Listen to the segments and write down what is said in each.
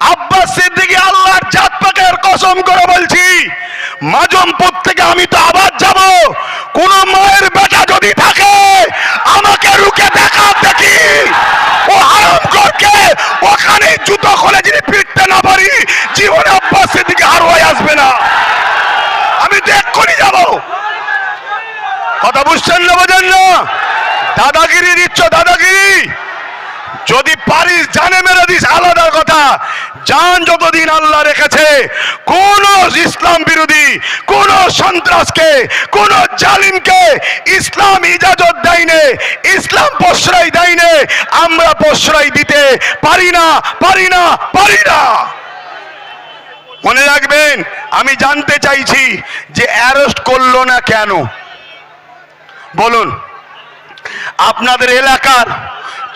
আব্বাস সিদ্দিকী আল্লাহর জাত পাকের কসম করে বলছি মাজমপুর থেকে আমি তো আবার যাব। কোন মায়ের বেটা যদি থাকে, আমাকে রুকে দেখা দেখি। ও আরাম করকে ওখানে জুতো খুলে যদি ফিরতে না পারি, জীবনে আব্বাস সিদ্দিকী আর হয়ে আসবে না। আমি তো যাব। কথা বুঝছেন না বোঝেন না? দাদাগিরি দিচ্ছ, দাদাগিরি। যদি পারিস জানে মেরে দিস, আলাদা কথা। জান যতদিন আল্লাহ রেখেছে, কোন ইসলাম বিরোধী, কোন সন্ত্রাসকে, কোন জালিমকে ইসলাম ইজাজত দেয়নি, ইসলাম প্রশ্রয় দেয়নি, আমরা প্রশ্রয় দিতে পারি না পারি না পারি না। মনে রাখবেন, আমি জানতে চাইছি যে অ্যারেস্ট করল না কেন? বলুন, আপনাদের এলাকার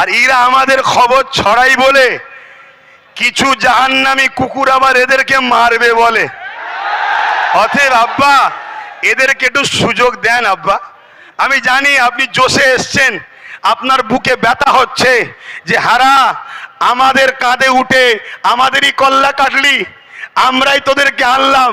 আর এরা আমাদের খবর ছড়াই বলে, কিছু জাহান্নামী কুকুর আবার এদেরকে মারবে বলে। অতএব আব্বা, এদেরকে একটু সুযোগ দেন আব্বা। আমি জানি আপনি জোশে এসছেন, আপনার বুকে ব্যথা হচ্ছে যে, হারা, আমাদের কাঁধে উঠে আমাদেরই কল্লা কাটলি, আমরাই তোদেরকে আনলাম।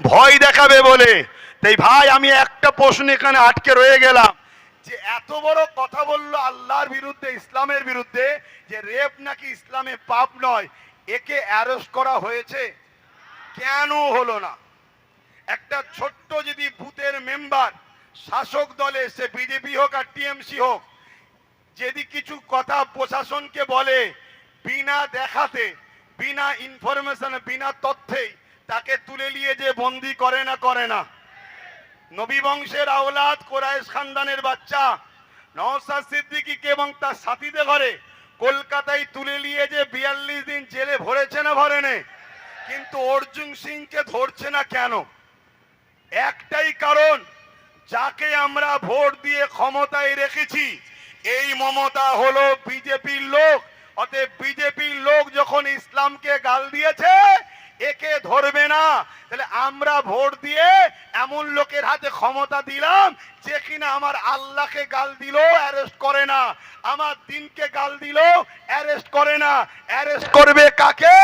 ভয় দেখাবে বলে। তাই ভাই, আমি একটা প্রশ্ন এখানে আটকে রয়ে গেলাম। যে এত বড় কথা বলল আল্লাহর বিরুদ্ধে, ইসলামের বিরুদ্ধে, যে রেপ নাকি ইসলামে পাপ নয়, একে অ্যারেস্ট করা হয়েছে? কেন হলো না? একটা ছোট্ট যদি ভূতের মেম্বার শাসক দলে সে বিজেপি হোক আর টিএমসি হোক, যদি কিছু কথা প্রশাসনকে বলে, বিনা দেখাতে, বিনা ইনফরমেশন বিনা তথ্যেই তাকে তুলে নিয়ে যে বন্দি করে না করে না। নবী বংশের আওলাদ কোরাইশ খানদানের বাচ্চা। নওসাদ সিদ্দিকীকে এবং তার সাথীদের ঘরে কলকাতায় তুলে নিয়ে যে বিয়াল্লিশ দিন জেলে ভরেছে না ভরেনে কিন্তু অর্জুন সিংকে ধরছে না কেন? একটাই কারণ, যাকে আমরা ভোট দিয়ে ক্ষমতায় রেখেছি, এই মমতা হলো বিজেপির লোক। অতএব বিজেপির লোক যখন ইসলামকে গাল দিয়েছে একে ধরবে না। তাহলে আমরা ভোট দিয়ে এমন লোকের হাতে ক্ষমতা দিলাম যে কিনা আমার আল্লাহকে গাল দিল অ্যারেস্ট করে না। আমার দিনকে গাল দিল অ্যারেস্ট করে না। অ্যারেস্ট করবে কাকে?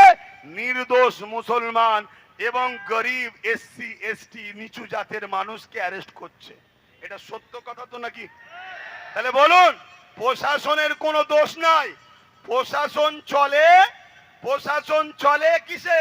নির্দোষ মুসলমান এবং গরিব এসসি এসটি নিচু জাতের মানুষকে অ্যারেস্ট করছে। এটা সত্য কথা তো নাকি? তাহলে বলুন, প্রশাসনের কোনো দোষ নাই। প্রশাসন চলে প্রশাসন চলে কিসে?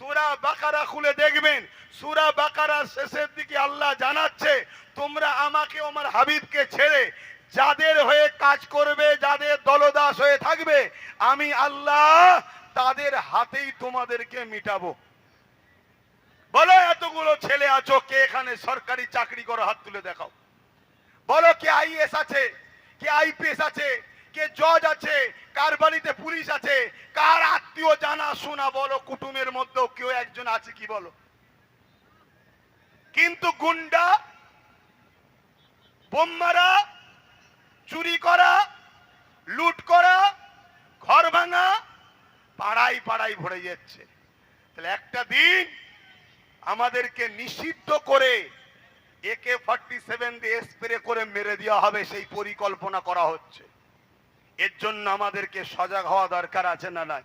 সুরা বাকারা খুলে দেখবেন। সুরা বাকারার শেষের দিকে আল্লাহ জানাচ্ছে, তোমরা আমাকে আমার হাবিবকে ছেড়ে যাদের হয়ে কাজ করবে, যাদের দলদাস হয়ে থাকবে, আমি আল্লাহ তাদের হাতেই তোমাদেরকে মিটাবো। বলো, এতগুলো ছেলে আছো, কে এখানে সরকারি চাকরি করো, হাত তুলে দেখাও। বলো, কে আইএস আছে, কে আইপিএস আছে কে জজ আছে, কার বাড়িতে পুলিশ আছে, কার আত্মীয় জানা শোনা বলো, কুটুমের মধ্যেও কেউ একজন আছে কি বলো? কিন্তু গুন্ডা বোম্মারা চুরি করা, লুট করা, ঘর ভাঙা পাড়াই পাড়াই ভরে যাচ্ছে। তাহলে একটা দিন আমাদেরকে নিষিদ্ধ করে একে ফর্টি সেভেন দিয়ে স্প্রে করে মেরে দেওয়া হবে, সেই পরিকল্পনা করা হচ্ছে। এর জন্য আমাদেরকে সজাগ হওয়া দরকার আছে না নাই?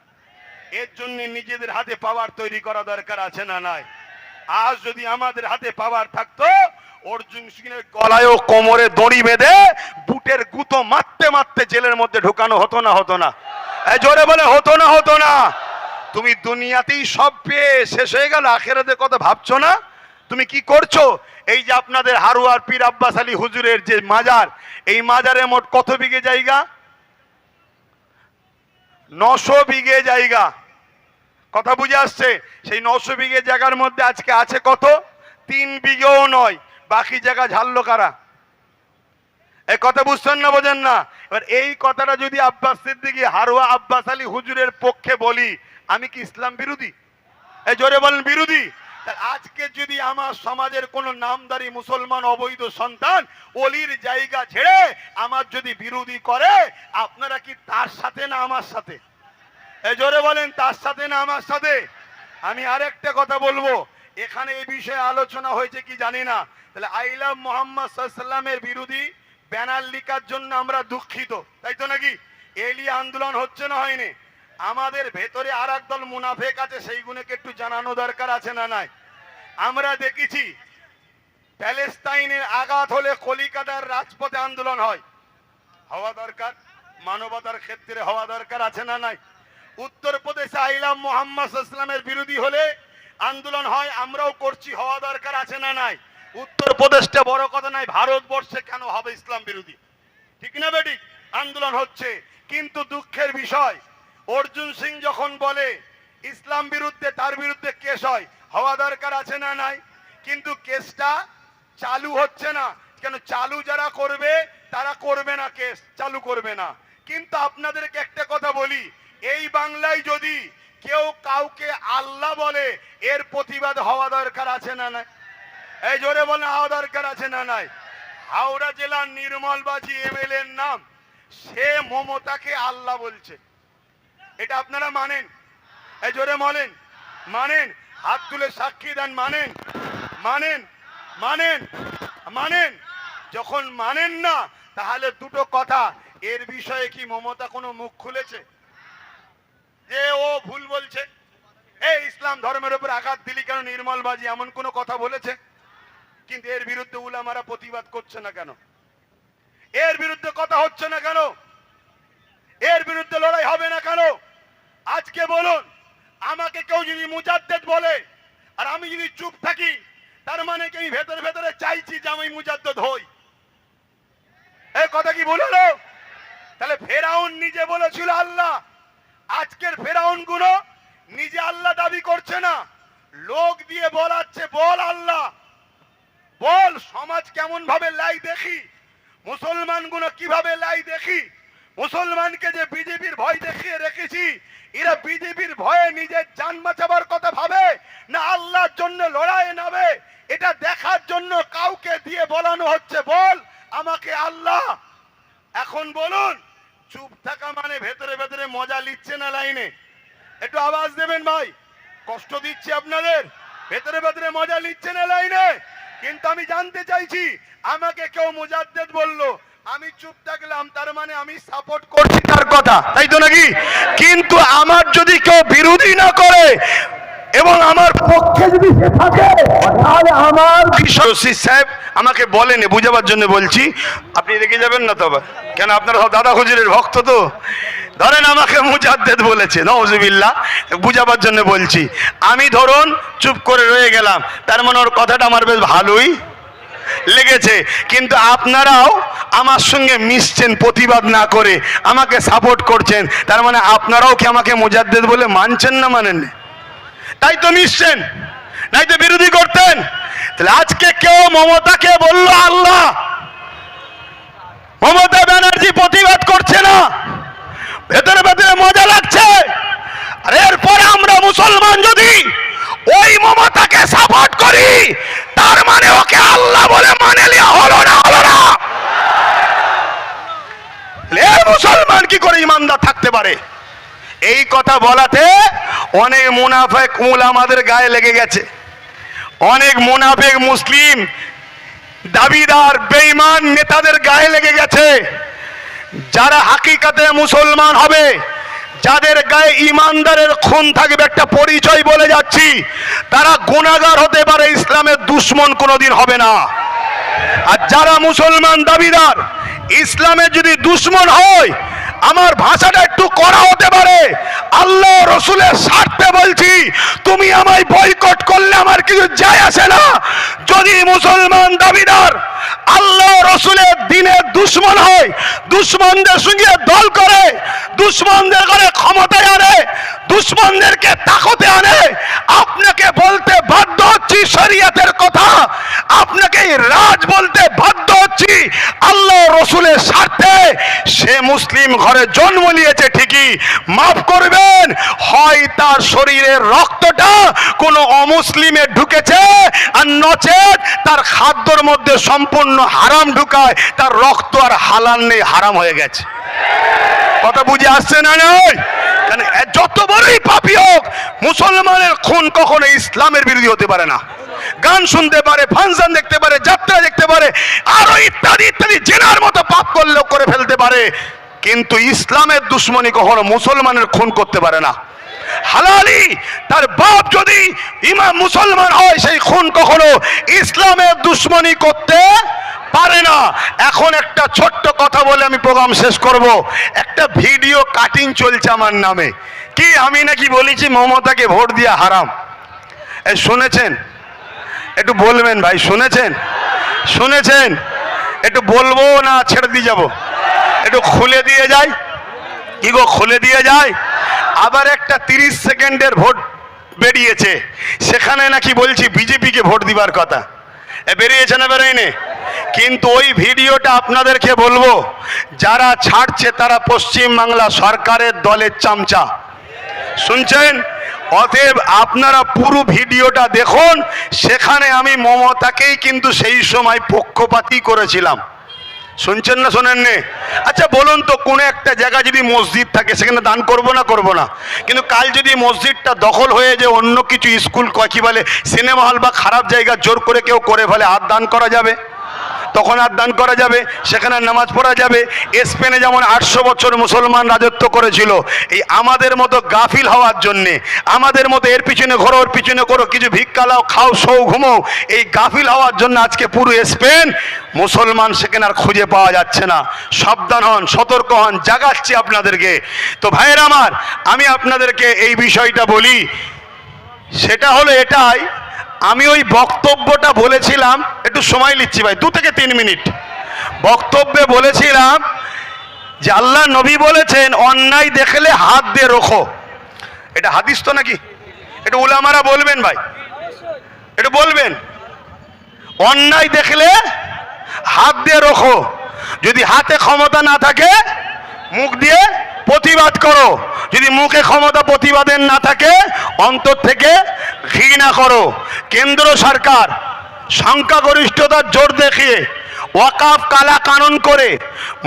এর জন্য নিজেদের হাতে পাওয়ার তৈরি করা দরকার আছে না নাই? আজ যদি আমাদের হাতে পাওয়ার থাকতো, অর্জুন সিংয়ের গলায় ও কোমরে দড়ি বেঁধে বুটের গুতো মারতে মারতে জেলের মধ্যে ঢুকানো হতো না হতো না। জোরে বলে, হতো না হতো না। তুমি দুনিয়াতেই সব পেয়ে শেষ হয়ে গেল আখেরাতের কথা ভাবছ না? তুমি কি করছ? এই যে আপনাদের হারুয়ার পীর আব্বাস আলী হুজুরের যে মাজার, এই মাজারে মোট কত বিঘে জায়গা? নশো বিঘে জায়গা। কথা বুঝে আসছে? সেই নশো বিঘে জায়গার মধ্যে আজকে আছে কত? তিন বিঘেও নয়। বাকি জায়গা ঝাড়লো কারা? এই কথা বুঝছেন না, বোঝেন না? এবার এই কথাটা যদি আব্বাস সিদ্দিকি, হারুয়া আব্বাস আলী হুজুরের পক্ষে বলি, আমি কি ইসলাম বিরোধী? এই জোরে বলেন, বিরোধী? আজকে যদি আমার সমাজের কোন নামদারি মুসলমান অবৈধ সন্তান অলির জায়গা ছেড়ে আমার যদি বিরোধী করে, আপনারা কি তার সাথে না আমার সাথে? এই জোরে বলেন, তার সাথে না আমার সাথে? আমি আরেকটা কথা বলব, এখানে এই বিষয়ে আলোচনা হয়েছে কি জানি না? তাহলে আইলাম মোহাম্মদ সাল্লামের বিরোধী ব্যানার লিখার জন্য আমরা দুঃখিত, তাই তো নাকি? এলি আন্দোলন হচ্ছে না হয়নি? আমাদের ভেতরে আর একদল মুনাফেক আছে সেইগুলোকে একটু জানানো দরকার আছে না নাই? আমরা দেখেছি প্যালেস্তাইনের আঘাত হলে কলিকাতার রাজপথে আন্দোলন হয়। হওয়া দরকার, মানবতার ক্ষেত্রে হওয়া দরকার আছে না নাই? উত্তরপ্রদেশে আইলাম মোহাম্মদ ইসলামের বিরোধী হলে আন্দোলন হয়, আমরাও করছি, হওয়া দরকার আছে না নাই? উত্তরপ্রদেশটা বড় কথা নাই ভারতবর্ষে কেন হবে ইসলাম বিরোধী? ঠিক না বেটি? আন্দোলন হচ্ছে, কিন্তু দুঃখের বিষয় অর্জুন সিং যখন বলে, ইসলাম বিরুদ্ধে তার বিরুদ্ধে কেস হয়, হওয়া দরকার আছে না নাই? কিন্তু কেসটা চালু হচ্ছে না। কেন চালু যারা করবে, তারা করবে না কেস, চালু করবে না। কিন্তু আপনাদেরকে একটা কথা বলি, এই বাংলায় যদি কেউ কাউকে আল্লাহ বলে, এর প্রতিবাদ হওয়া দরকার আছে না নাই? এই জোরে বলে হওয়া দরকার আছে না নাই? হাওড়া জেলার নির্মলবাজি এমএলএ এর নাম, সে মমতাকে আল্লাহ বলছে। এটা আপনারা মানেন। এই জোরে বলেন। মানেন। হাত তুলে সাক্ষী দেন, মানেন। মানেন। মানেন। মানেন। যখন মানেন না, তাহলে দুটো কথা। এর বিষয়ে কি মমতা কোনো মুখ খুলেছে? যে ও ভুল বলছে। এই ইসলাম ধর্মের উপর আঘাত দিলি কেন? নির্মলবাজি এমন কোনো কথা বলেছে? কিন্তু এর বিরুদ্ধে উলামারা প্রতিবাদ করছে না কেন? এর বিরুদ্ধে কথা হচ্ছে না কেন? এর বিরুদ্ধে লড়াই হবে না কেন? আজকে বলুন, আমাকে কেউ যদি মুজাদ্দেদ বলে, আর আমি যদি চুপ থাকি, তার মানে কি আমি ভেতরে ভেতরে চাইছি যে আমি মুজাদ্দেদ হই? এই কথা কি ভুল হলো? তাহলে ফেরাউন নিজে বলেছিল আল্লাহ, আজকের ফেরাউনগুলো নিজে আল্লাহ দাবি করছে না। লোক দিয়ে বলাচ্ছে বল আল্লাহ। বল, সমাজ কেমন ভাবে লাই দেখি? মুসলমানগুলো কীভাবে লাই দেখি? মুসলমানকে যে বিজেপির ভয় দেখিয়ে রেখেছি এরা বিজেপির ভয়ে নিজের জান বাঁচাবার কথা ভাবে, না আল্লাহর জন্য লড়াই নাবে এটা দেখার জন্য কাউকে দিয়ে বলানো হচ্ছে, বল আমাকে আল্লাহ। এখন বলুন, চুপ থাকা মানে ভেতরে ভেতরে মজা লিচ্ছে না লাইনে? একটু আওয়াজ দেবেন ভাই, কষ্ট দিচ্ছি আপনাদের। ভেতরে ভেতরে মজা লিচ্ছে না লাইনে? কিন্তু আমি জানতে চাইছি, আমাকে কেউ মুজাদ্দেদ বলল আমি চুপ থাকলাম, তার মানে আমি সাপোর্ট করছি তার কথা। তাই তো নাকি? কিন্তু আমার যদি কেউ বিরোধী না করে এবং আমার পক্ষে যদি সে থাকে, তাহলে আমার বিশ্বসির সাহেব, আমাকে বলেন, বুঝাবার জন্য বলছি। আপনি রেগে যাবেন না তবে কেন আপনার সব দাদা হুজুরের ভক্ত তো? ধরেন আমাকে মুজাদ্দেদ বলেছে, নওজুবিল্লাহ, বুঝাবার জন্য বলছি। আমি ধরুন চুপ করে রয়ে গেলাম, তার মানে ওর কথাটা আমার বেশ ভালোই লেগেছে। কিন্তু আপনারাও আমার সঙ্গে মিশছেন, প্রতিবাদ না করে আমাকে সাপোর্ট করছেন। তার মানে আপনারাও কি আমাকে মুজাদ্দেদ বলে মানছেন না মানেন তাই তো মিশছেন নাই তো বিরোধী করতেন। তাহলে আজকে কেউ মমতাকে বলল, আল্লাহ, মমতা ব্যানার্জি প্রতিবাদ করছে না। ভেতরে ভেতরে মজা লাগছে। আর এরপরে আমরা মুসলমান যদি ওই মমতাকে সাপোর্ট করি। তার মানে ওকে আল্লাহ বলে মানে লিয়া হলো না হলো না। মুসলমান কি করে ইমানদার থাকতে পারে? এই কথা বলাতে অনেক মুনাফেক মূল আমাদের গায়ে লেগে গেছে। অনেক মুনাফেক মুসলিম, দাবিদার, বেঈমান নেতাদের গায়ে লেগে গেছে। যারা হাকিকাতে মুসলমান হবে যাদের গায়ে ইমানদারের খুন থাকবে, একটা পরিচয় বলে যাচ্ছি, তারা গুণাগার হতে পারে, ইসলামের দুশ্মন কোনোদিন হবে না। আর যারা মুসলমান দাবিদার, ইসলামের যদি দুশ্মন হয়, আমার ভাষাটা একটু করা হতে পারে। আল্লাহ রসুলের স্বার্থে বলছি, তুমি আমায় বয়কট করলে আমার কিছু যায় আসে না। যদি মুসলমান দাবিদার আল্লাহ রসুলের দিনের দুশ্মন হয়, দুশ্মনদের সঙ্গে দল করে, দুশ্মনদের করে ক্ষমতায় আনে, দুশ্মনদেরকে তাকতে আনে। আপনাকে বলতে বাধ্য হচ্ছি শরিয়াতের কথা। আপনাকে রাজ বলতে বাধ্য হচ্ছি। আল্লাহ রসুলের স্বার্থে সে মুসলিম ঘরে জন্ম নিয়েছে ঠিকই। মাফ করবেন, হয় তার শরীরের রক্তটা কোনো অমুসলিমে ঢুকেছে আর নচেত তার খাদ্যর মধ্যে সম্পূর্ণ হারাম ঢুকায়, তার রক্ত আর হালাল নেই, হারাম হয়ে গেছে। কথা বুঝে আসছে না কারণ যত বড়ই পাপি হোক, মুসলমানের খুন কখনো ইসলামের বিরোধী হতে পারে না। গান শুনতে পারে, ফাংশন দেখতে পারে, যাত্রা দেখতে পারে, আরও ইত্যাদি ইত্যাদি, জেনার মতো পাপ করলেও করে ফেলতে পারে। কিন্তু ইসলামের দুশ্মনী কখনো মুসলমানের খুন করতে পারে না। হালালি, তার বাপ যদি ইমাম মুসলমান হয়, সেই খুন কখনো ইসলামের দুশ্মনী করতে এখন একটা ছোট্ট কথা বলে আমি প্রোগ্রাম শেষ করব। একটা ভিডিও কাটিং চলছে আমার নামে। কি, আমি নাকি বলেছি মমতাকে ভোট দিয়া হারাম? এ, শুনেছেন? একটু বলবেন ভাই, শুনেছেন? শুনেছেন? একটু বলব না ছেড়ে দিয়ে যাব? একটু খুলে দিয়ে যাই। কি গো, খুলে দিয়ে যায় আবার একটা তিরিশ সেকেন্ডের ভোট বেরিয়েছে। সেখানে নাকি বলছি, বিজেপিকে ভোট দিবার কথা। বেরিয়েছে না বেরোয়নি। কিন্তু ওই ভিডিওটা আপনাদেরকে বলব, যারা ছাড়ছে তারা পশ্চিম বাংলা সরকারের দলের চামচা। শুনছেন? অতএব আপনারা পুরো ভিডিওটা দেখুন, সেখানে আমি মমতাকেই কিন্তু সেই সময় পক্ষপাতই করেছিলাম। শুনছেন না শোনেননি? আচ্ছা বলুন তো, কোনো একটা জায়গা যদি মসজিদ থাকে, সেখানে দান করব না করব না? কিন্তু কাল যদি মসজিদটা দখল হয়ে যে অন্য কিছু স্কুল, কী বলে, সিনেমা হল বা খারাপ জায়গা জোর করে কেউ করে ফেলে, আর দান করা যাবে? তখন আর দান করা যাবে, সেখানে নামাজ পড়া যাবে। স্পেনে যেমন আটশো বছর মুসলমান রাজত্ব করেছিল, এই আমাদের মতো গাফিল হওয়ার জন্যে, আমাদের মতো এর পিছনে ঘোরো, ওর পিছনে করো, কিছু ভিক্ষা লাও, খাও সৌ ঘুমো এই গাফিল হওয়ার জন্য আজকে পুরো স্পেন, মুসলমান সেখানে আর খুঁজে পাওয়া যাচ্ছে না। সাবধান হন, সতর্ক হন, জাগাচ্ছি আপনাদেরকে। তো ভাইয়ের আমার, আমি আপনাদেরকে এই বিষয়টা বলি, সেটা হলো এটাই আমি ওই বক্তব্যটা বলেছিলাম, একটু সময় নিচ্ছি ভাই, দু থেকে তিন মিনিট। বক্তব্যে বলেছিলাম যে আল্লাহ নবী বলেছেন, অন্যায় দেখলে হাত দিয়ে রোখো। এটা হাদিস তো নাকি? এটা উলামারা বলবেন ভাই। এটা বলবেন। অন্যায় দেখলে হাত দিয়ে রোখো। যদি হাতে ক্ষমতা না থাকে, মুখ দিয়ে প্রতিবাদ করো। যদি মুখে ক্ষমতা প্রতিবাদের না থাকে, অন্তর থেকে ঘৃণা করো। কেন্দ্র সরকার সংখ্যাগরিষ্ঠতার জোর দেখিয়ে ওয়াকাফ কালা কানুন করে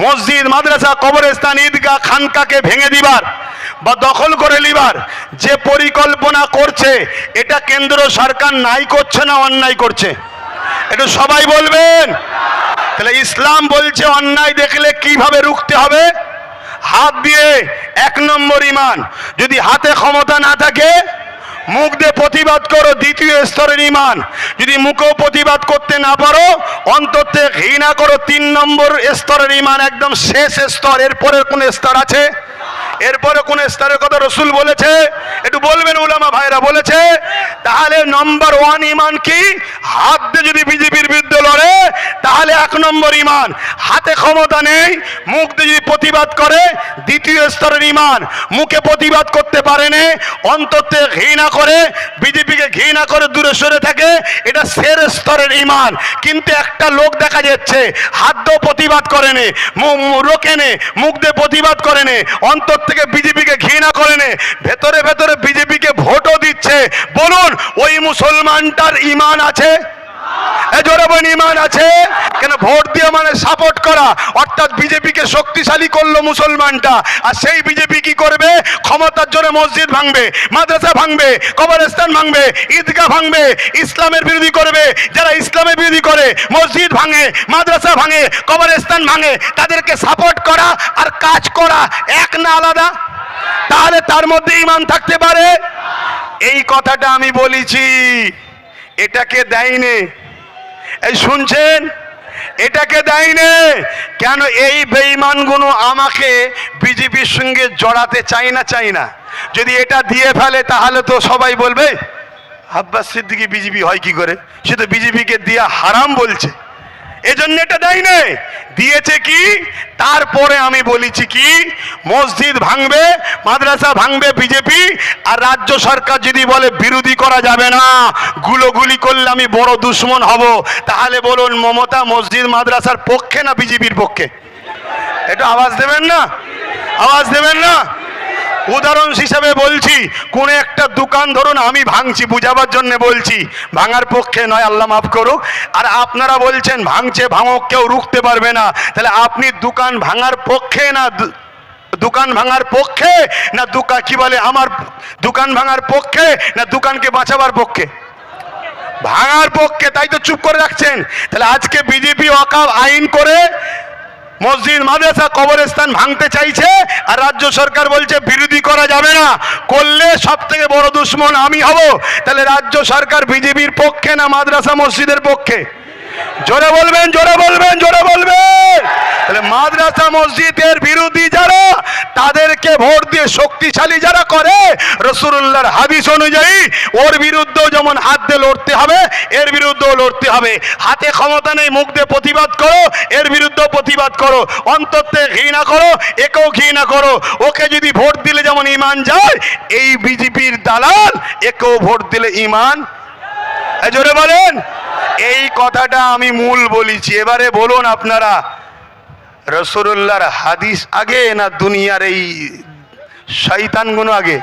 মসজিদ, মাদ্রাসা, কবরস্থান, ঈদগাহ, খানকাকে ভেঙে দিবার বা দখল করে নিবার যে পরিকল্পনা করছে, এটা কেন্দ্র সরকার নাই করছে না অন্যায় করছে? একটু সবাই বলবেন? তাহলে ইসলাম বলছে, অন্যায় দেখলে কীভাবে রুখতে হবে? হাত দিয়ে এক নম্বর ইমান। যদি হাতে ক্ষমতা না থাকে, মুখ দিয়ে প্রতিবাদ করো দ্বিতীয় স্তরের ইমান। যদি মুখেও প্রতিবাদ করতে না পারো, অন্তর থেকে ঘৃণা করো তিন নম্বর স্তরের ইমান। একদম শেষ স্তর, এরপরের কোন স্তর আছে? এরপরে কোন স্তরের কথা রসুল বলেছে? একটু বলবেন, উলামা ভাইরা বলেছে? তাহলে নম্বর ওয়ান ইমান কি? হাত দিয়ে যদি বিজেপির বিরুদ্ধে লড়ে, তাহলে এক নম্বর ইমান। হাতে ক্ষমতা নেই, মুখ দিয়ে যদি প্রতিবাদ করে, দ্বিতীয় স্তরের ইমান। মুখে প্রতিবাদ করতে পারে না, অন্তর থেকে ঘৃণা করে, বিজেপিকে ঘৃণা করে দূরে সরে থাকে, এটা সের স্তরের ইমান। কিন্তু একটা লোক দেখা যাচ্ছে, হাত দিয়েও প্রতিবাদ করে নে রোকে নে, মুখ দিয়ে প্রতিবাদ করে নে থেকে বিজেপিকে ঘৃণা করে নে। ভেতরে ভেতরে বিজেপিকে ভোটও দিচ্ছে। বলুন, ওই মুসলমানটার ইমান আছে? জোরে ইমান আছে? কেন ভোট দিয়ে মানে সাপোর্ট করা? অর্থাৎ বিজেপিকে শক্তিশালী করল মুসলমানটা। আর সেই বিজেপি কি করবে? ক্ষমতার জন্য মসজিদ ভাঙবে, মাদ্রাসা ভাঙবে, কবরস্থান ভাঙবে, ঈদগাহ ভাঙবে, ইসলামের বিরোধী করবে। যারা ইসলামের বিরোধী করে, মসজিদ ভাঙে, মাদ্রাসা ভাঙে, কবরস্থান ভাঙে, তাদেরকে সাপোর্ট করা আর কাজ করা এক না আলাদা? তাহলে তার মধ্যে ইমান থাকতে পারে? এই কথাটা আমি বলেছি। এটাকে দেয়নি। এই শুনছেন? এটাকে দেয়নি। কেন এই বেঈমানগুলো আমাকে বিজেপির সঙ্গে জড়াতে চাই না চাই না? যদি এটা দিয়ে ফেলে, তাহলে তো সবাই বলবে, আব্বাস সিদ্দিকি বিজেপি হয় কি করে? সে তো বিজেপিকে দিয়া হারাম বলছে। এজন্য এটা দেয় নাই। দিয়েছে কি? তারপরে আমি বলেছি কি? মসজিদ ভাঙবে, মাদ্রাসা ভাঙবে বিজেপি, আর রাজ্য সরকার যদি বলে বিরোধী করা যাবে না, গুলোগুলি করলে আমি বড় দুশ্মন হব। তাহলে বলুন, মমতা মসজিদ মাদ্রাসার পক্ষে না বিজেপির পক্ষে? এটা আওয়াজ দেবেন না? আওয়াজ দেবেন না? উদাহরণ হিসাবে বলছি, কোন একটা দোকান ধরুন আমি ভাঙছি, বুঝাবার জন্য বলছি, ভাঙার পক্ষে নয়, আল্লাহ মাফ করুক। আর আপনারা বলছেন, ভাঙছে, ভাঙক, কেউ রুখতে পারবে না। তাহলে আপনি দোকান ভাঙার পক্ষে না দোকান ভাঙার পক্ষে? না দোকান কি বলে, আমার দোকান ভাঙার পক্ষে? না দোকানকে বাঁচাবার পক্ষে? ভাঙার পক্ষে, তাই তো চুপ করে রাখছেন। তাহলে আজকে বিজেপি অকাব আইন করে মসজিদ, মাদ্রাসা, কবরস্থান ভাঙতে চাইছে আর রাজ্য সরকার বলছে, বিরোধী করা যাবে না। করলে সব থেকে বড় দুশ্মন আমি হব। তাহলে রাজ্য সরকার বিজেপির পক্ষে না মাদ্রাসা মসজিদের পক্ষে? জোরে বলবেন জোরে বলবেন জোরে বলবেন। তাহলে মাদ্রাসা মসজিদের বিরোধী যারা, তাদেরকে ভোট দিয়ে শক্তিশালী যারা করে রসুল্লাহর হাদিস অনুযায়ী, ওর বিরুদ্ধেও যেমন হাত দিয়ে লড়তে হবে, এর বিরুদ্ধেও লড়তে হবে। হাতে ক্ষমতা নেই, মুখ দিয়ে প্রতিবাদ করো, এর বিরুদ্ধেও প্রতিবাদ করো। অন্তর্তে ঘৃণা করো, একেও ঘৃণা করো। ওকে যদি ভোট দিলে যেমন ইমান যায়, এই বিজেপির দালাল, একেও ভোট দিলে ইমান জোরে বলেন। এই কথাটা আমি মূল বলেছি। এবারে বলুন আপনারা রসুল্লাহর হাদিস আগে না দুনিয়ার এই শৈতানগুলো আগে?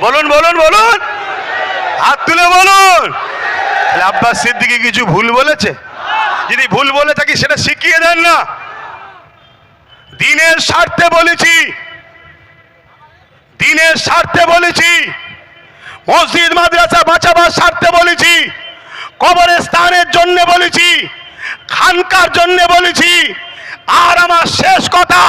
বলুন বলুন বলুন। হাত তুলে বলুন। আব্বাস সিদ্দিকি কিছু ভুল বলেছে? যদি ভুল বলে থাকি, সেটা শিখিয়ে দেন না। দিনের স্বার্থে বলেছি। দিনের স্বার্থে বলেছি। মসজিদ, মাদ্রাসা বাঁচাবার স্বার্থে বলেছি। কবরের স্থানের জন্য বলেছি। খানকার জন্য বলেছি। আর আমার শেষ কথা